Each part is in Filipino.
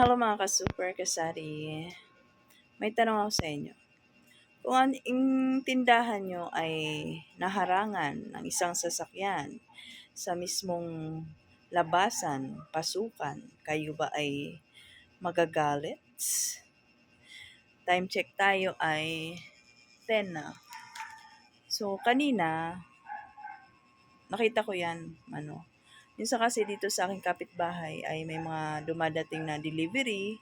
Hello mga ka-super kasari. May tanong ako sa inyo. Kung ang tindahan nyo ay naharangan ng isang sasakyan sa mismong labasan, pasukan, kayo ba ay magagalit? Time check tayo ay 10 na. So, kanina, nakita ko yan, ano, Minsan kasi dito sa aking kapitbahay ay may mga dumadating na delivery,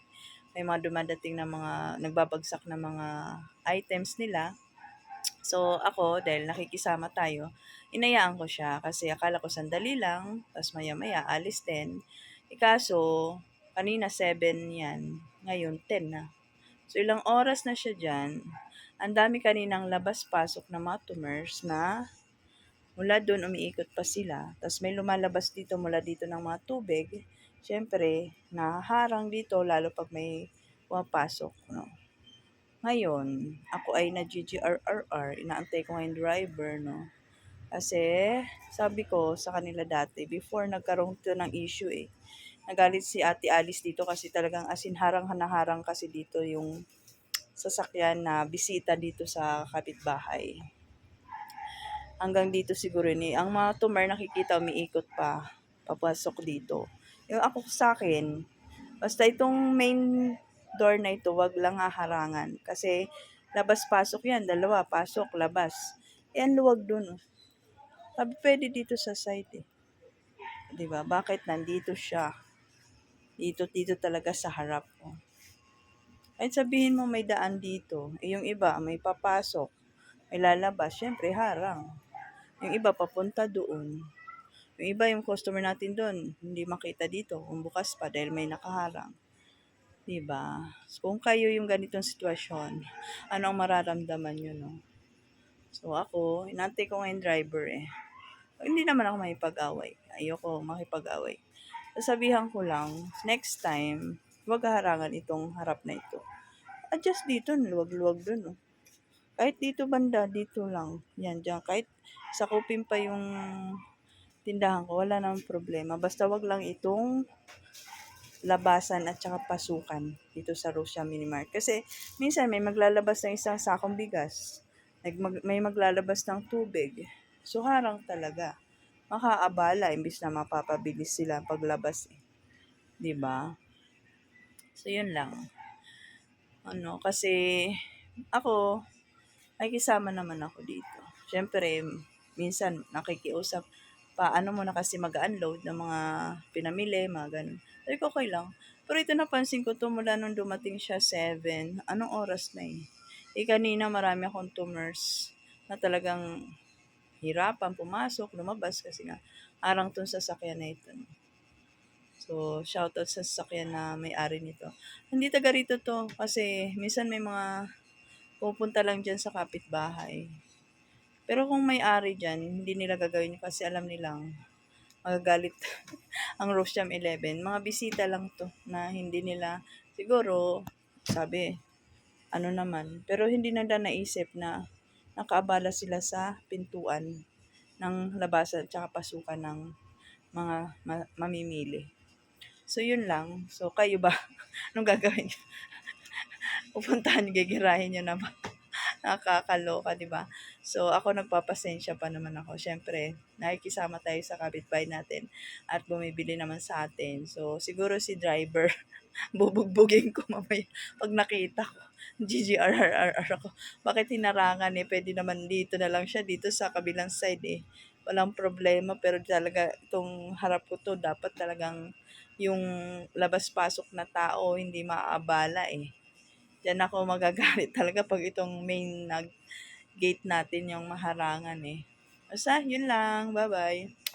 may mga dumadating na mga nagbabagsak na mga items nila. So ako, dahil nakikisama tayo, inayaan ko siya kasi akala ko sandali lang, tapos maya maya alis din. Ikaso, kanina 7 yan, ngayon 10 na. So ilang oras na siya dyan, ang dami kaninang labas-pasok na mga tumors na Mula doon, umiikot pa sila. Tapos may lumalabas dito mula dito ng mga tubig. Siyempre, nahaharang dito lalo pag may pumapasok. No? Ngayon, ako ay na GGRRR. Inaantay ko ngayon driver. No? Kasi, sabi ko sa kanila dati, before nagkaroon to ng issue eh, nagalit si Ate Alice dito kasi talagang asin harang-hanaharang kasi dito yung sasakyan na bisita dito sa kapitbahay hanggang dito siguro ni ang mga tumor nakikita umiikot pa papasok dito. Yung ako sa akin, basta itong main door na ito, wag lang haharangan. Kasi labas-pasok yan, dalawa, pasok, labas. Yan, luwag dun. Oh. Sabi, pwede dito sa side eh. ba diba? Bakit nandito siya? Dito, dito talaga sa harap. Oh. Kahit sabihin mo may daan dito, eh yung iba may papasok, may lalabas, syempre harang. Yung iba papunta doon. Yung iba yung customer natin doon, hindi makita dito kung bukas pa dahil may nakaharang. Diba? So, kung kayo yung ganitong sitwasyon, ano ang mararamdaman nyo, no? So, ako, inantay ko ngayon driver eh. Hindi naman ako makipag-away. Ayoko makipag-away. Sasabihan ko lang, next time, huwag harangan itong harap na ito. Adjust dito, luwag-luwag dun, no? Kahit dito banda, dito lang. Yan, dyan. Kahit sakupin pa yung tindahan ko, wala namang problema. Basta wag lang itong labasan at saka pasukan dito sa Russia Minimart. Kasi minsan may maglalabas ng isang sakong bigas. May maglalabas ng tubig. So harang talaga. Makaabala imbis na mapapabilis sila paglabas eh. 'Di ba? So yun lang. Ano, kasi ako ay kisama naman ako dito. Siyempre, minsan nakikiusap, paano mo na kasi mag-unload ng mga pinamili, mga ganun. Sabi ko, okay lang. Pero ito napansin ko to mula nung dumating siya 7, anong oras na eh. Eh kanina marami akong tumors na talagang hirapan pumasok, lumabas kasi nga arang tong sasakyan na ito. So, shoutout sa sasakyan na may-ari nito. Hindi taga rito to kasi minsan may mga pupunta lang dyan sa kapitbahay. Pero kung may-ari dyan, hindi nila gagawin kasi alam nilang magagalit ang Rosjam 11. Mga bisita lang to na hindi nila, siguro, sabi, ano naman. Pero hindi na naisip na nakaabala sila sa pintuan ng labasan at pasukan ng mga ma- mamimili. So, yun lang. So, kayo ba? Anong gagawin pupuntahan, gigirahin nyo naman. Nakakaloka, di ba? So, ako nagpapasensya pa naman ako. Siyempre, nakikisama tayo sa kapitbahay natin at bumibili naman sa atin. So, siguro si driver, bubugbugin ko mamaya pag nakita ko. GGRRR ako. Bakit hinarangan eh? Pwede naman dito na lang siya, dito sa kabilang side eh. Walang problema, pero talaga itong harap ko to, dapat talagang yung labas-pasok na tao hindi maaabala eh. Diyan ako magagalit talaga pag itong main nag gate natin yung maharangan eh. Basta, yun lang. Bye-bye.